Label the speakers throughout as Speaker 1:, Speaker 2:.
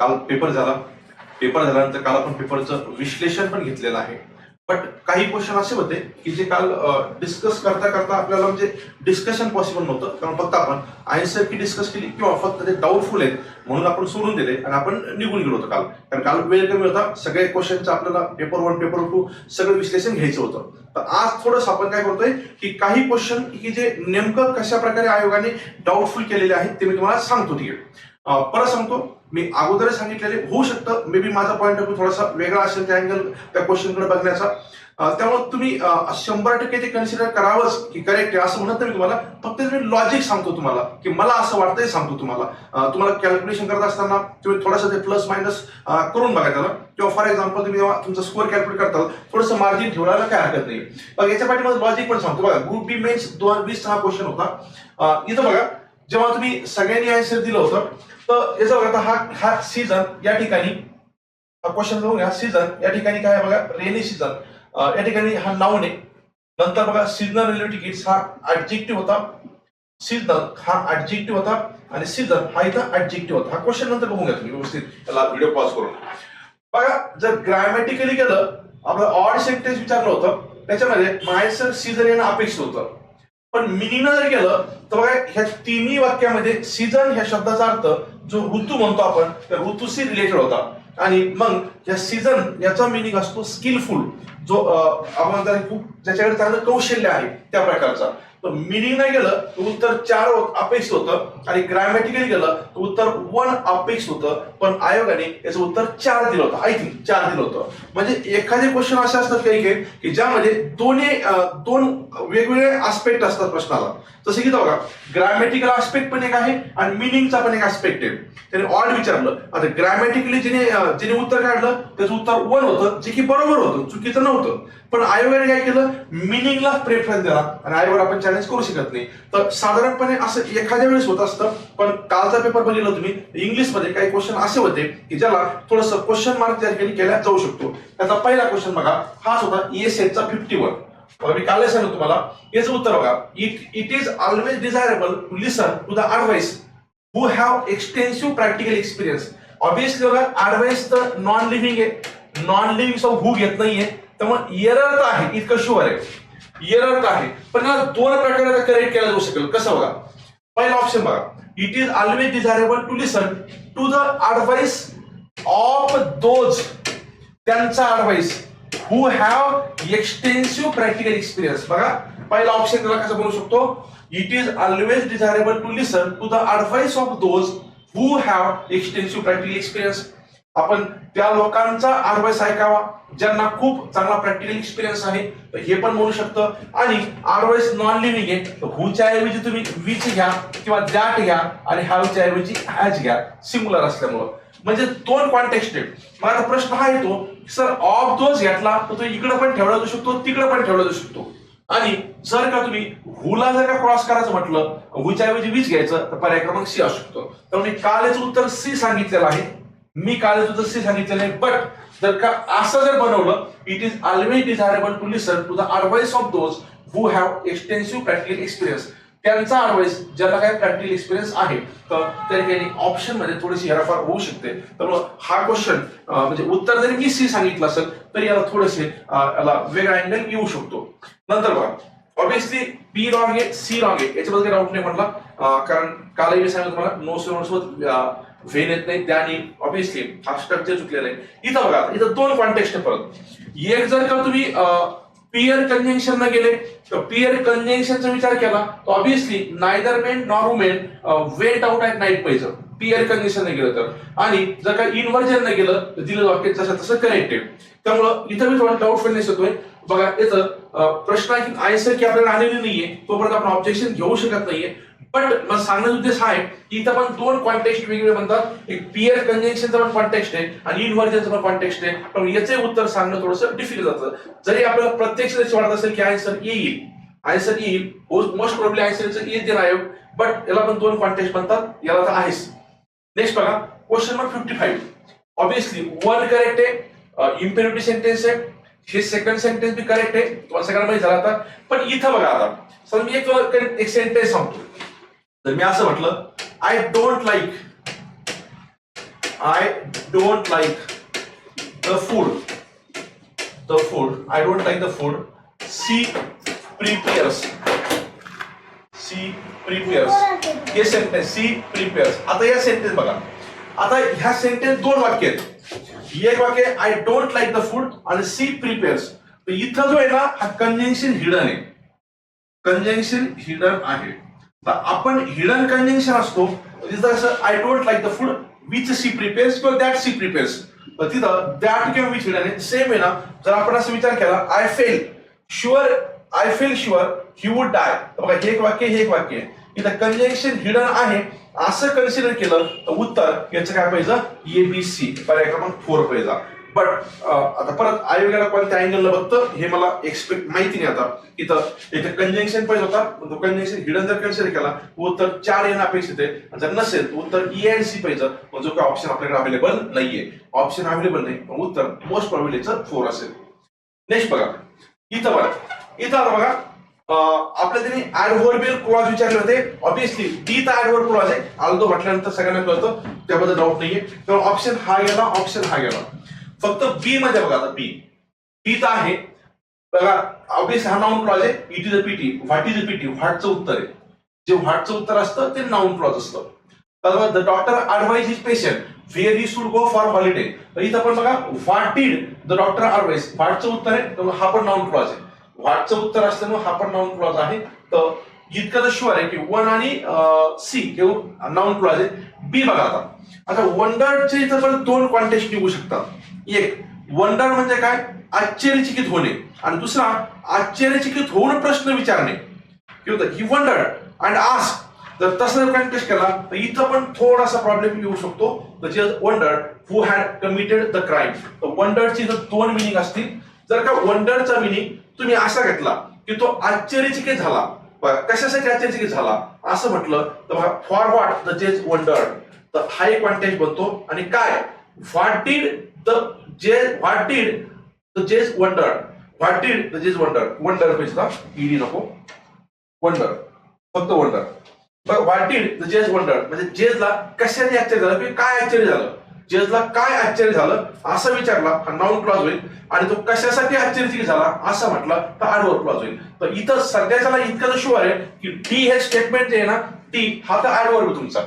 Speaker 1: काल पेपर झाला. पेपर झाल्यानंतर काल आपण पेपरचं विश्लेषण पण घेतलेलं आहे. बट काही क्वेश्चन असे होते की जे काल डिस्कस करता करता आपल्याला म्हणजे डिस्कशन पॉसिबल नव्हतं. कारण फक्त आपण आन्सर की डिस्कस केली किंवा फक्त ते डाऊटफुल आहेत म्हणून आपण सोडून दिले आणि आपण निघून गेलो होतो काल. कारण काल वेळ कमी होता. सगळे क्वेश्चनचं आपल्याला पेपर वन पेपर टू सगळं विश्लेषण घ्यायचं होतं. तर आज थोडंसं आपण काय करतोय की काही क्वेश्चन की जे नेमकं कशा प्रकारे आयोगाने डाऊटफुल केलेले आहेत ते मी तुम्हाला सांगतो ठीक आहे परत सांगतो मी अगोदरच सांगितलेले होऊ शकतं मे बी माझा पॉईंट ऑफ व्ह्यू थोडासा वेगळा असेल त्या अँगल त्या क्वेश्चनकडे बघण्याचा. त्यामुळे तुम्ही शंभर टक्के ते कन्सिडर करावंच की करेक्ट आहे असं म्हणत नाही मी तुम्हाला. फक्त मी लॉजिक सांगतो तुम्हाला की मला असं वाटतंय सांगतो तुम्हाला. तुम्हाला कॅल्क्युलेशन करत असताना तुम्ही थोडंसं ते प्लस मायनस करून बघा त्याला. किंवा फॉर एक्झाम्पल तुम्ही जेव्हा तुमचा स्कोअर कॅल्क्युलेट करताल थोडंसं मार्जिन ठेवायला काय हरकत नाही. बघा याच्या पाठी लॉजिक पण सांगतो. बघा ग्रुप बी मेन्स दोन हजार वीस हा क्वेश्चन होता इथं बघा जेव्हा तुम्ही सगळ्यांनी आन्सर दिलं होतं तर याचा बघा आता हा हा सीझन या ठिकाणी हा क्वेश्चन बघूया सीझन या ठिकाणी काय बघा? रेनी सीझन या ठिकाणी हा नावने नंतर बघा सीजनल रेल्वे तिकीट हा ऍडजेक्टिव्ह होता. सीजनल हा ऍडजेक्टिव्ह होता. आणि सीझन हा इथं ऍडजेक्टिव्ह होता. हा क्वेश्चन नंतर बघून घ्या तुम्ही व्यवस्थित. त्याला व्हिडिओ पॉज करून. बघा जर ग्रॅमॅटिकली गेलं आपलं ऑड सेंटेन्स विचारलं होतं त्याच्यामध्ये मायसर सीझन येणं अपेक्षित होतं. पण मिनिंगनं जर गेलं तर बघा ह्या तिन्ही वाक्यामध्ये सीझन ह्या शब्दाचा अर्थ जो ऋतू म्हणतो आपण त्या ऋतूशी रिलेटेड होता. आणि मग या सीझन याचा मिनिंग असतो स्किलफुल जो आपण खूप ज्याच्याकडे चांगलं कौशल्य आहे त्या प्रकारचा. तर मिनिंग नाही गेलं तर उत्तर चार अपेक्ष अपेक्षित होतं. आणि ग्रॅमॅटिकली गेलं तर उत्तर वन अपेक्षित होतं. पण आयोगाने याचं उत्तर चार दिलं होतं. आय थिंक चार दिलं होतं. म्हणजे एखादे क्वेश्चन असे असतात काही काही की ज्यामध्ये दोन्ही दोन वेगवेगळे आस्पेक्ट असतात प्रश्नाला. जसं की बघा ग्रॅमॅटिकल आस्पेक्ट पण एक आहे आणि मिनिंगचा पण एक आस्पेक्ट आहे. त्याने ऑड विचारलं. आता ग्रॅमॅटिकली जिने जिने उत्तर काढलं त्याचं उत्तर वन होतं जे की बरोबर होतं चुकीचं नव्हतं. पण आयोगाने काय केलं? मिनिंगला प्रेफरन्स दिला आणि आयोगाला आपण चॅलेंज करू शकत नाही. तर साधारणपणे असं एखाद्या वेळेस होत असतं पण कालचा पेपर बघितला तुम्ही इंग्लिशमध्ये काही क्वेश्चन असे होते की ज्याला थोडंसं क्वेश्चन मार्क त्या ठिकाणी केला जाऊ शकतो. त्याचा पहिला क्वेश्चन बघा हाच होता E फिफ्टी वन बघा मी काल सांगतो तुम्हाला. याचं उत्तर बघा. It it is always desirable to listen to the advice who have extensive practical experience obviously बघा अडवाइस तर नॉन लिव्हिंग आहे. नॉन लिव्हिंग हू घेत नाहीये. त्यामुळे इरर तर आहे इतकं शुअर आहे. इरर तर आहे. पण याला दोन प्रकारे करेक्ट केला जाऊ शकेल. कसं बघा? पहिला ऑप्शन बघा. It is always desirable to listen to the advice of those त्यांचा advice who have extensive practical experience बघा पहिला ऑप्शन त्याला कसं बोलू शकतो? It is always desirable to listen to the advice of those who have extensive practical experience आपण त्या लोकांचा ऍडवाइस ऐकावा ज्यांना खूप चांगला प्रॅक्टिकल एक्सपिरियन्स आहे तर हे पण म्हणू शकतं. आणि ऍडवाइस नॉन लिव्हिंग आहे हुच्या ऐवजी तुम्ही विच घ्या किंवा दॅट घ्या आणि हॅवच्या ऐवजी हॅज घ्या सिंगुलर असल्यामुळं. म्हणजे दोन कॉन्टेक्स्ट आहेत. मग आता प्रश्न हा येतो सर ऑफ दोज घेतला तर तो इकडे पण ठेवला जाऊ शकतो तिकडे पण ठेवला जाऊ शकतो. आणि जर का तुम्ही हुला जर का क्रॉस करायचं म्हटलं हुच्या ऐवजी वीज घ्यायचं तर पर्याय क्रमांक सी असू शकतो. तर म्हणजे कालच उत्तर सी सांगितलेलं आहे. मी काल तुझं सी सांगितलेलं आहे बट जर का असं जर बनवलं it is always desirable to listen to the advice of those who have extensive practical experience त्यांचा ऍडवाइस ज्याला काय प्रॅक्टिकल एक्सपिरियन्स आहे तर त्या ठिकाणी ऑप्शनमध्ये थोडीशी हेराफार होऊ शकते. तर हा क्वेश्चन म्हणजे उत्तर जरी मी सी सांगितलं असेल तरी याला थोडेसे याला वेगळा अँगल येऊ शकतो. नंतर बघा ऑब्विसली बी रॉंग आहे सी रॉंग आहे याच्याबद्दल काही डाऊट नाही म्हटला कारण कालही मी सांगितलं तुम्हाला नो नो सोबत वेन येत नाही त्याने ऑब्विसली हा स्ट्रक्चर चुकलेला आहे. इथं बघा इथं दोन कॉन्टेक्स्ट परत एक जर का तुम्ही पियर कंजंक्शन गेले तर पियर कंजंक्शनचा विचार केला तर obviously neither men nor women wait out at night पाहिजे. पियर कंजंक्शन गेलं तर. आणि जर का इन्व्हर्जन न गेलं तर दिलं वाक्य जसं तसं कनेक्टेड त्यामुळं इथं मी थोडा डाऊटफुलनेस येतोय बघा याचं प्रश्न आहे की आयसर की आपल्याला आलेली नाहीये तोपर्यंत आपण ऑब्जेक्शन घेऊ शकत नाहीये. बट मग सांगण्याचा उद्देश हा आहे की इथं पण दोन कॉन्टेक्स्ट वेगवेगळे म्हणतात एक पियर कंजंक्शनचा पण कॉन्टेक्स्ट आहे आणि इन्व्हर्जनचा पण कॉन्टेक्स्ट आहे. पण याचे उत्तर सांगणं थोडंसं डिफिकल्ट जातं. जरी आपल्याला प्रत्यक्ष त्याची वाटत असेल की आन्सर येईल आन्सर येईल मोस्ट प्रॉब्ली आन्सर येईल ते बट याला पण दोन कॉन्टेक्स्ट म्हणतात याला तर आहेच. नेक्स्ट बघा question number fifty five obviously one correct आहे इम्पेरिटी सेंटेन्स आहे. हे सेकंड सेंटेन्स बी करेक्ट आहे. तुम्हाला सगळ्यांना माहिती झाला आता. पण इथं बघा आता. सर मी एक एक सेंटेन्स सांगतो. तर मी असं म्हटलं I don't like I don't like the food the food I don't like the food she prepares she prepares हे सेंटेन्स सी प्रिपेअर्स आता या सेंटेन्स बघा. आता ह्या सेंटेन्स दोन वाक्य आहेत. एक वाक्य I don't like the food आणि सी प्रिपेअर्स इथं जो आहे ना हा कंजंक्शन हिडन आहे. कन्जेन्शन हिडन आहे. आपण हिडन कंजंक्शन असतो तिथं असं I don't like the food which she prepares किंवा दॅट सी प्रिपेअर्स तिथं दॅट किंवा विच हिडन सेम आहे ना जर आपण असं विचार केला I felt sure I felt sure he would die बघा हे एक वाक्य हे एक वाक्य आहे. इथं कंजंक्शन हिडन आहे. असं कन्सिडर केलं तर उत्तर याचं काय पाहिजे? ए बी सी पर्याय क्रमांक फोर पाहिजे. बट आता परत आयोगाला कोणत्या अँगलला बघतं हे मला एक्सपेक्ट माहिती नाही आता. इथं इथं कंजंक्शन पाहिजे होता कंजेक्शन तो कंजंक्शन हिडन जर कन्सिडर केला उत्तर चार येणं अपेक्षित आहे. जर नसेल उत्तर ई अँड सी पाहिजे. जो काही ऑप्शन आपल्याकडे अवेलेबल नाहीये. ऑप्शन अवेलेबल नाही पण उत्तर मोस्ट प्रॉबिलिटीचं फोर असेल. नेक्स्ट बघा. इथं बघा. इथं आता बघा. आपल्या त्यांनी बिल क्लॉज विचारले होते. ऑब्विसली डी तर ऍडव्हर्ब क्लॉज आहे. आलदो म्हटल्यानंतर सगळ्यांना कळतं त्याबद्दल डाऊट नाहीये. तर ऑप्शन हा गेला ऑप्शन हा गेला. फक्त बी मध्ये बघा आता बी पी तर आहे. बघा ऑब्विस हा नाऊन क्लॉज आहे. It is a pity what is a pity व्हॉटचं उत्तर आहे. जे व्हॉटचं उत्तर असतं ते नाऊन क्लॉज असतं. The doctor advise is patient where he should go for holiday इथं पण बघा what did the doctor advise व्हॉटचं उत्तर आहे हा पण नाऊन क्लॉज आहे. व्हॉटचं उत्तर असल्यामुळे हा पण नाऊन क्लॉज आहे. तर इतकं तर शुअर आहे की वन आणि सी हे नाऊन क्लॉज आहे. बी बघा आता. आता वंडरचे इथं पण दोन कॉन्टेस्ट निघू शकतात. एक वंडर म्हणजे काय? आश्चर्यचकित होणे. आणि दुसरा आश्चर्यचकित होऊन प्रश्न विचारणे. किंवा ही वंडर अँड आस्क जर तसं जर केला तर इथं पण थोडासा प्रॉब्लेम येऊ शकतो. म्हणजे wonder who had committed the crime तर वंडरची जर दोन मिनिंग असतील जर का वंडरचा मिनिंग तुम्ही असा घेतला की तो आश्चर्यचकित झाला. कशासाठी आश्चर्यचकित झाला? असं म्हटलं तर फॉर व्हॉट द जेज वंडर तर हा एक कॉन्टेस्ट बनतो. आणि काय? What did the jay what did the jays wonder what did the जेज wonder wonder पाहिजे ईडी नको. वंडर फक्त वंडर बघ what did the jays wonder म्हणजे जेजला कशाने आश्चर्य झालं? काय आश्चर्य झालं? जजला काय आश्चर्य झालं असं विचारला हा नाऊन क्लॉज होईल आणि तो कशासाठी आश्चर्यचकित झाला असं म्हटलं तर आडवर क्लॉज होईल. तर इथं सध्याच्याला इतकं शुअर आहे की टी हे स्टेटमेंट जे आहे ना टी हा तर ऍडवर्ब तुमचा.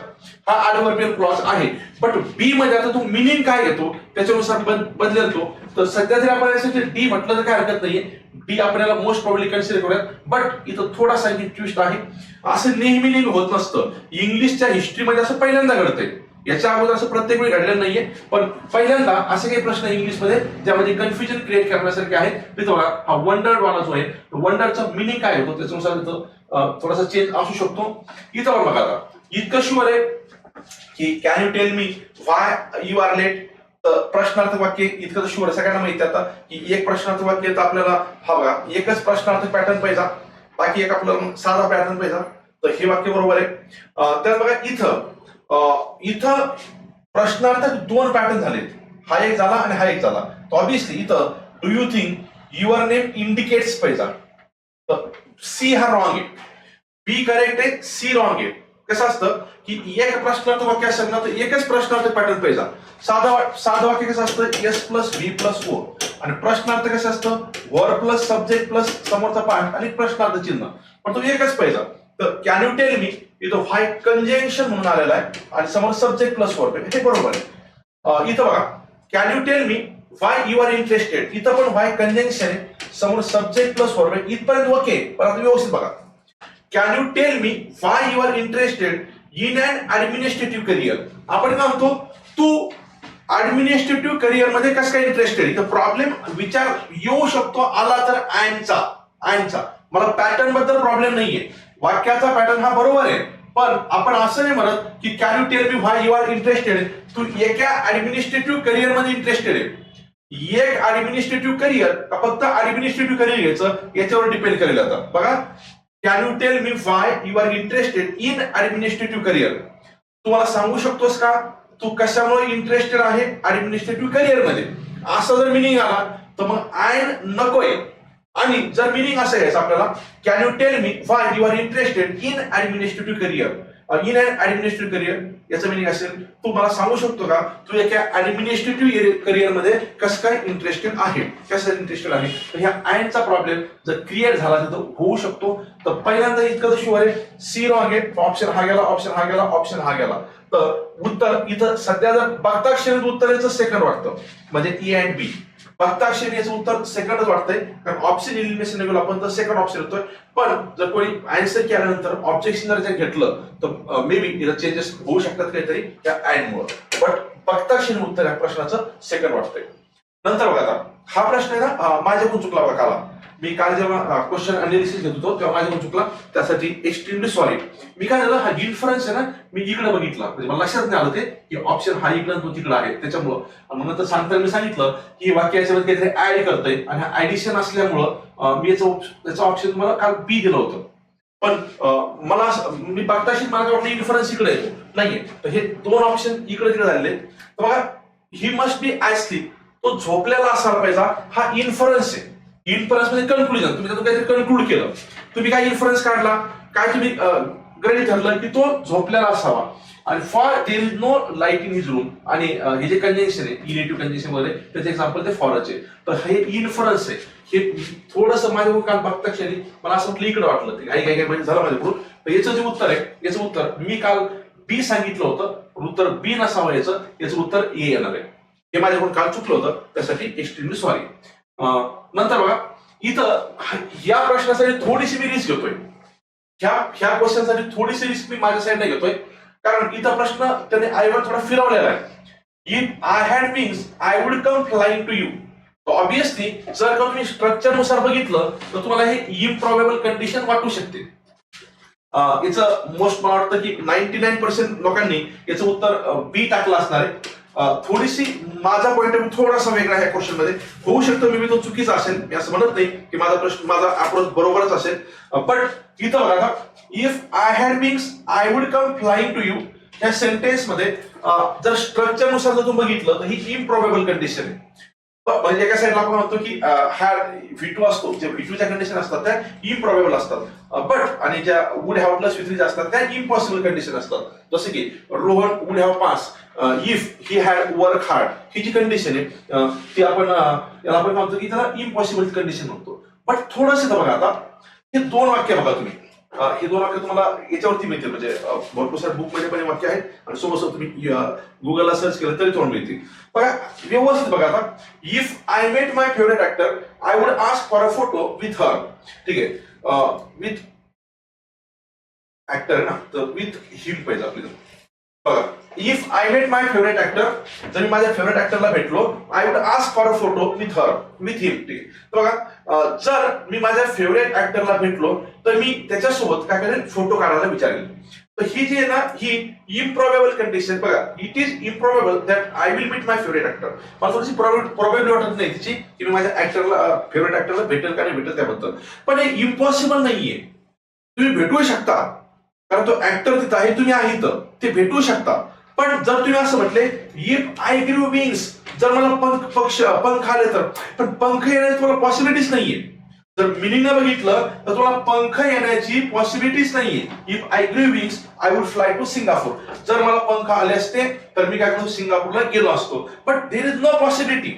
Speaker 1: हा ऍडवर्बियल क्लॉज आहे. बट बी मध्ये आता तो मिनिंग काय घेतो त्याच्यानुसार बदलतो. तर सध्या तरी आपण डी म्हटलं तर काय हरकत नाहीये. डी आपल्याला मोस्ट प्रॉब्ली कन्सिडर करूयात. बट इथं थोडासा ट्विस्ट आहे. असं नेहमी नेहमी होत नसतं. इंग्लिशच्या हिस्ट्रीमध्ये असं पहिल्यांदा घडतंय. याच्या अगोदर असं प्रत्येक वेळी घडलेलं नाहीये. पण पहिल्यांदा असे काही प्रश्न इंग्लिशमध्ये ज्यामध्ये कन्फ्युजन क्रिएट करण्यासारखे आहेत मी थोडा हा वंडर वाला जो आहे वंडरचा मिनिंग काय होतो त्याच्यानुसार तिथं थोडासा चेंज असू शकतो. इथं पण बघा आता. इतकं शुअर आहे की can you tell me why you are late प्रश्नार्थ वाक्य इतकं तर शुअर सगळ्यांना माहिती आता की एक प्रश्नार्थ वाक्य तर आपल्याला हा बघा एकच प्रश्नार्थ पॅटर्न पाहिजे. बाकी एक आपलं साधा पॅटर्न पाहिजे. तर हे वाक्य बरोबर आहे. अं, तर बघा इथं इथं प्रश्नार्थ दोन पॅटर्न झालेत. हा एक झाला आणि हा एक झाला. तर ऑब्विसली इथं do you think your name indicates पैसा? तर सी हा रॉंग आहे. बी करेक्ट आहे सी रॉंग आहे. कसं असतं की एक प्रश्नार्थ वाक्य असेल ना तर एकच प्रश्नार्थ पॅटर्न पाहिजे साधा साधं वाक्य कसं असतं? S plus V plus O आणि प्रश्नार्थ कसं असतं? वर प्लस सब्जेक्ट प्लस समोरचा पार्ट आणि प्रश्नार्थ चिन्ह. पण तो एकच पाहिजे तर कॅन यू टेल मी इथं व्हाय कंजेंशन म्हणून आलेला आहे आणि समोर सब्जेक्ट प्लस वर्ब हे बरोबर आहे. इथं बघा can you tell me why you are interested इथं पण व्हाय कंजेंशन आहे. समोर सब्जेक्ट प्लस वर्ब इथपर्यंत ओके पण आता व्यवस्थित बघा. Can you tell me why you are interested in and administrative career आपण काय म्हणतो तू ऍडमिनिस्ट्रेटिव्ह करिअरमध्ये कसं काय इंटरेस्टेड इथं प्रॉब्लेम विचार येऊ शकतो आला तर अँडचा अँडचा मला पॅटर्नबद्दल प्रॉब्लेम नाहीये. वाक्याचा पॅटर्न हा बरोबर आहे. पण आपण असं नाही म्हणत की can you tell me why you are interested तू एका ऍडमिनिस्ट्रेटिव्ह करिअरमध्ये इंटरेस्टेड आहे. एक ऍडमिनिस्ट्रेटिव्ह करिअर का फक्त ऍडमिनिस्ट्रेटिव्ह करिअर घ्यायचं याच्यावर डिपेंड करेल आता बघा can you tell me why you are interested in administrative career तू मला सांगू शकतोस का? तू कशामुळे इंटरेस्टेड आहे ऍडमिनिस्ट्रेटिव्ह करिअरमध्ये? असं जर मिनिंग आला तर मग आयन नकोय. आणि जर मिनिंग असं घ्यायचं आपल्याला can you tell me why you are interested in administrative career in administrative career याचं मिनिंग असेल तू मला सांगू शकतो का तू एका ऍडमिनिस्ट्रेटिव्ह करिअरमध्ये कसं काय इंटरेस्टेड आहे? कसं इंटरेस्टेड आहे? तर ह्या अँडचा प्रॉब्लेम जर क्रिएट झाला तर होऊ शकतो. तर पहिल्यांदा इतकं तर शुअर आहे. सी रॉंग आहे. ऑप्शन हा गेला ऑप्शन हा गेला ऑप्शन हा गेला. उत्तर इथं सध्या जर बघताक्षरी उत्तर याचं सेकंड वाटतं. म्हणजे e ई अँड बी बघताक्षरी याचं उत्तर सेकंडच वाटतंय. कारण ऑप्शन इलिमिनेशन गेलो आपण तर सेकंड ऑप्शन येतोय. पण जर कोणी आन्सर केल्यानंतर ऑब्जेक्शन जर जर घेतलं तर मे बी इथं चेंजेस होऊ शकतात काहीतरी त्या अँड मुळे. बट बघताक्षरी उत्तर या प्रश्नाचं सेकंड वाटतंय. नंतर बघा आता हा प्रश्न आहे ना माझ्याकडून चुकला बघा काला. मी काल जेव्हा क्वेश्चन अनालिसिस घेत होतो तेव्हा माझ्याकडून चुकला. त्यासाठी एक्स्ट्रीमली सॉरी मी काय झालं हा इन्फरन्स आहे ना मी इकडे बघितला. म्हणजे मला लक्षात नाही आलं ते की ऑप्शन हा इकडं तो तिकडं आहे. त्याच्यामुळं आणि मग नंतर सांगताना मी सांगितलं की वाक्य याच्यामध्ये काहीतरी ऍड करतंय आणि हा ऍडिशन असल्यामुळं मी याचं त्याचं ऑप्शन मला काल बी दिलं होतं. पण मला असं- मी बघताशी मला वाटलं इन्फरन्स इकडे येतो नाहीये. तर हे दोन ऑप्शन इकडे तिकडे झालेले तर बघा he must be asleep तो झोपलेला असा पाहिजे हा इन्फरन्स आहे. इन्फरन्स म्हणजे कन्क्लुजन तुम्ही त्यातून काहीतरी कन्क्लूड केलं. तुम्ही काय इन्फरन्स काढला? काय तुम्ही गणित ठरलं की तो झोपलेला असावा. आणि for there is no light in his room आणि हे जे कंजेन्शन आहे इलेक्टिव्ह कंजेन्शन वगैरे त्याचे एक्झाम्पल ते फॉरच आहे. तर हे इन्फरन्स आहे. हे थोडस माझ्या काल बघता क्षणी मला असं वाटलं इकडे वाटलं. ते काही काही काही म्हणजे झालं माझ्याकडून तर याचं जे उत्तर आहे याचं उत्तर मी काल बी सांगितलं होतं. उत्तर बी नसावं याचं. याचं उत्तर ए येणार आहे. हे माझ्याकडून काल चुकलं होतं त्यासाठी एक्स्ट्रीमली सॉरी नंतर बघा इथं या प्रश्नासाठी थोडीशी मी रिस्क घेतोय. ह्या ह्या क्वेश्चनसाठी थोडीशी रिस्क मी माझ्या साईडने घेतोय. कारण इथं प्रश्न त्याने आईवर थोडा फिरवलेला आहे. If I had means I would come flying to you obviously जर का तुम्ही स्ट्रक्चरनुसार बघितलं तर तुम्हाला हे इम्प्रॉबेबल कंडिशन वाटू शकते. याचं मोस्ट मला वाटतं की नाईन्टी नाईन पर्सेंट लोकांनी याचं उत्तर बी टाकलं असणार आहे. थोडीशी माझा पॉईंट ऑफ थोडासा वेगळा ह्या क्वेश्चनमध्ये. होऊ शकतो मी तो चुकीचा असेल मी असं म्हणत नाही की माझा प्रश्न माझा अप्रोच बरोबरच असेल. बट इथं बघा if I had wings I would come flying to you ह्या सेंटेन्समध्ये जर स्ट्रक्चरनुसार जर तुम्ही बघितलं तर ही इम्प्रॉबेबल कंडिशन आहे. म्हणजे एका साईडला आपण म्हणतो की अं, हा असतो जे व्हिटूच्या कंडिशन असतात त्या इम्प्रॉबेबल असतात. बट आणि ज्या वुड हॅव प्लस व्ही ज्या असतात त्या इम्पॉसिबल कंडिशन असतात. जसं की Rohan would have pass if he had work hard ही जी कंडिशन आहे. ती आपण याला आपण म्हणतो की त्याला इम्पॉसिबल कंडिशन म्हणतो. बट थोडंसं बघा आता हे दोन वाक्य बघा तुम्ही. हे दोन वाक्य तुम्हाला याच्यावरती मिळतील. म्हणजे भरपूर सारे बुकमध्ये पण वाक्य आहेत. आणि सोबत तुम्ही गुगलला सर्च केलं तरी तुम्हाला मिळतील. बघा व्यवस्थित बघा आता. If I met my favourite actor I would ask for a photo with her ठीक आहे. विथ ऍक्टर आहे ना तर विथ हिम पाहिजे आपल्याला. बघा. If I met my favourite actor जर मी माझ्या फेवरेट ऍक्टरला भेटलो I would ask for a photo with her with him ठीक बघा जर मी माझ्या फेवरेट ऍक्टरला भेटलो तर मी त्याच्यासोबत काय करेन? फोटो काढायला विचारेल तर ही जी आहे ना ही इम्प्रॉबेबल कंडिशन बघा it is improbable that I will meet my favourite actor मला थोडीशी प्रॉब्लेम वाटत नाही तिची की मी माझ्या ऍक्टरला फेवरेट ऍक्टरला भेटेल का नाही भेटेल त्याबद्दल. पण हे इम्पॉसिबल नाहीये. तुम्ही भेटू शकता. कारण तो ऍक्टर तिथं आहे तुम्ही आहे इथं. ते भेटू शकता. पण जर तुम्ही असं म्हटले इफ आय ग्रीव विंग्स जर मला पंख पक्ष पंख आले तर पण पंख येण्याची तुम्हाला पॉसिबिलिटीच नाहीये. जर मिनिंग बघितलं तर तुम्हाला पंख येण्याची पॉसिबिलिटीच नाहीये. If I grew wings I would fly to Singapore जर मला पंख आले असते तर मी काय करू? सिंगापूरला गेलो असतो. But there is no possibility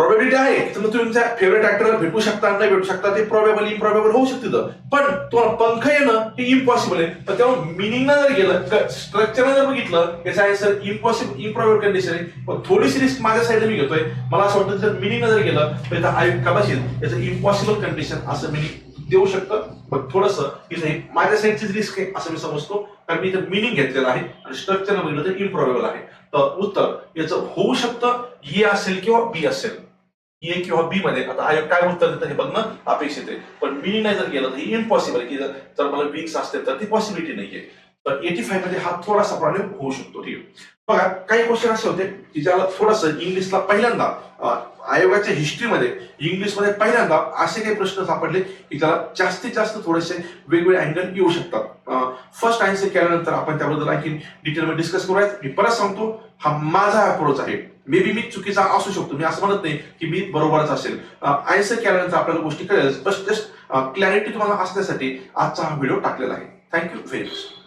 Speaker 1: probability आहे. की तुम्ही तुमच्या फेवरेट ऍक्टरला भेटू शकता नाही भेटू शकता ते प्रॉबेबल इम्प्रॉबेबल होऊ शकते पण तुम्हाला पंख येणं हे इम्पॉसिबल आहे. पण तेव्हा मिनिंगला जर गेलं स्ट्रक्चरला जर बघितलं याचं आहे सर इम्पॉसिबल इम्प्रॉबेबल कंडिशन आहे. पण थोडीशी रिस्क माझ्या साईडला मी घेतोय. मला असं वाटतं जर मिनिंगला जर गेलं तर इथं आय कदाचित याचं इम्पॉसिबल कंडिशन असं मिनिंग देऊ शकतं. पण थोडंसं इथं माझ्या साईडचीच रिस्क आहे असं मी समजतो. कारण मी इथं मिनिंग घेतलेलं आहे आणि स्ट्रक्चरला बघितलं तर इम्प्रॉबेबल आहे. तर उत्तर याचं होऊ शकतं ए असेल किंवा बी असेल. ए किंवा बी मध्ये आता आयोग काय उत्तर देतं हे बघणं अपेक्षित आहे. पण मी नाही जर गेलं तर हे इम्पॉसिबल की जर मला विक्स असते तर ती पॉसिबिलिटी नाहीये. तर एटी फाईव्हमध्ये हा थोडासा प्रॉब्लेम होऊ शकतो ठीक आहे. बघा काही क्वेश्चन असे होते की ज्याला थोडस इंग्लिशला पहिल्यांदा आयोगाच्या हिस्ट्रीमध्ये इंग्लिशमध्ये पहिल्यांदा असे काही प्रश्न सापडले की ज्याला जास्तीत जास्त थोडेसे वेगवेगळे अँगल येऊ शकतात. फर्स्ट आन्सर केल्यानंतर आपण त्याबद्दल आणखी डिटेलमध्ये डिस्कस करूयात. मी परत सांगतो हा माझा अप्रोच आहे. मे बी मी चुकीचा असू शकतो. मी असं म्हणत नाही की मी बरोबरच असेल. आयसर केल्यानंतर आपल्याला गोष्टी कळेल बस जस्ट क्लॅरिटी तुम्हाला असण्यासाठी आजचा हा व्हिडिओ टाकलेला आहे. Thank you very much